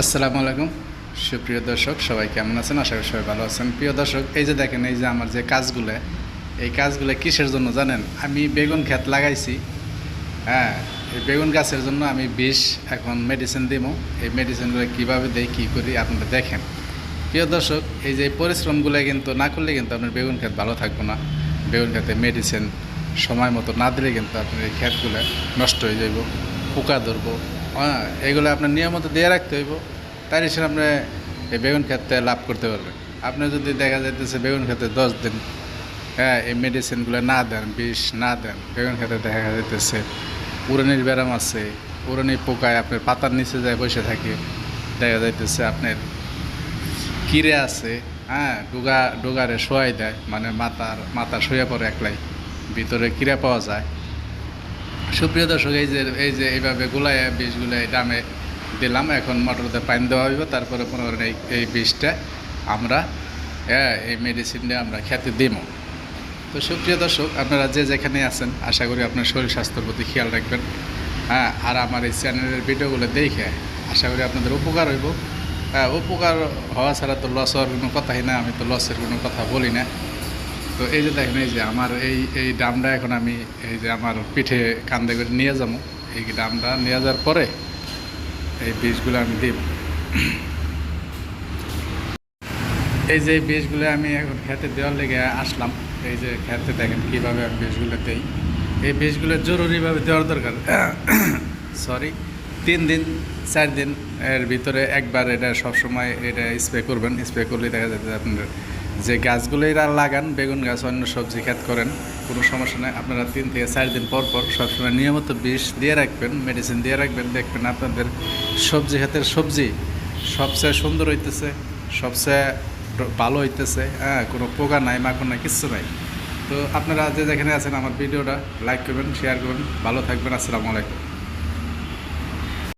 আসসালামু আলাইকুম। সুপ্রিয় দর্শক, সবাই কেমন আছেন? আশা করি সবাই ভালো আছেন। প্রিয় দর্শক, এই যে দেখেন, এই যে আমার যে কাজগুলো, এই কাজগুলো কিসের জন্য জানেন? আমি বেগুন ক্ষেত লাগাইছি। হ্যাঁ এই বেগুন গাছের জন্য আমি বিষ এখন মেডিসিন দিব এই মেডিসিনগুলো কীভাবে দেই, কী করি, আপনারা দেখেন। প্রিয় দর্শক, এই যে পরিশ্রমগুলো কিন্তু না করলে কিন্তু আপনার বেগুন ক্ষেত ভালো থাকব না। বেগুন ক্ষেতে মেডিসিন সময় মতো না দিলে কিন্তু আপনার এই ক্ষেতগুলো নষ্ট হয়ে যাইব, পোকা ধরবো হ্যাঁ এগুলো আপনার নিয়মিত দিয়ে রাখতে হইব। তাই হিসেবে আপনি এই বেগুন ক্ষেত্রে লাভ করতে পারবেন। আপনি যদি দেখা যাইতেছে বেগুন ক্ষেত্রে দশ দিন হ্যাঁ এই মেডিসিনগুলো না দেন, বিষ না দেন, বেগুন ক্ষেত্রে দেখা যাইতেছে উড়ানির ব্যারাম আছে উড়ানি পোকায় আপনার পাতার নিচে যায় বসে থাকে, দেখা যাইতেছে আপনার কিরে আছে হ্যাঁ ডুগা, ডুগারে শোয়াই দেয় মানে মাথার, মাথা শুয়ে পড়ে একলাই, ভিতরে কিরা পাওয়া যায়। সুপ্রিয় দর্শক, এই যে এই যে এইভাবে গুলাই বীজ গুলাই ডামে দিলাম, এখন মটরতে পানি দেওয়া হইব, তারপরে করেন এই এই বীজটা আমরা হ্যাঁ এই মেডিসিনটা আমরা খেতে দিব তো সুপ্রিয় দর্শক, আপনারা যে যেখানে আছেন, আশা করি আপনার শরীর স্বাস্থ্যের প্রতি খেয়াল রাখবেন। হ্যাঁ আর আমার এই চ্যানেলের ভিডিওগুলো দেখে আশা করি আপনাদের উপকার হইব। হ্যাঁ উপকার হওয়া ছাড়া তো লস হওয়ার কোনো কথাই না আমি তো লসের কোনো কথা বলি না। তো এই যে দেখেন, এই যে আমার এই এই ডামটা এখন আমি, এই যে আমার পিঠে কান্দে করে নিয়ে যাব। এই ডামটা নিয়ে যাওয়ার পরে এই বীজগুলো আমি দিব। এই যে বীজগুলো আমি এখন খেতে দেওয়ার লেগে আসলাম। এই যে খেতে দেখেন কীভাবে আমি বীজগুলো দেই। এই বীজগুলো জরুরিভাবে দেওয়ার দরকার। সরি তিন দিন, চার দিন এর ভিতরে একবার এটা সবসময় এটা স্প্রে করবেন। স্প্রে করলে দেখা যাচ্ছে আপনার যে গাছগুলো এরা লাগান, বেগুন গাছ, অন্য সবজি ক্ষেত করেন, কোনো সমস্যা নেই। আপনারা তিন থেকে চার দিন পর পর সবসময় নিয়মিত বিষ দিয়ে রাখবেন মেডিসিন দিয়ে রাখবেন। দেখবেন আপনাদের সবজি ক্ষেতের সবজি সবচেয়ে সুন্দর হইতেছে, সবচেয়ে ভালো হইতেছে। হ্যাঁ কোনো পোকা নাই মাখন নাই, কিচ্ছু নাই। তো আপনারা যে যেখানে আছেন, আমার ভিডিওটা লাইক করবেন শেয়ার করবেন। ভালো থাকবেন। আসসালামু আলাইকুম।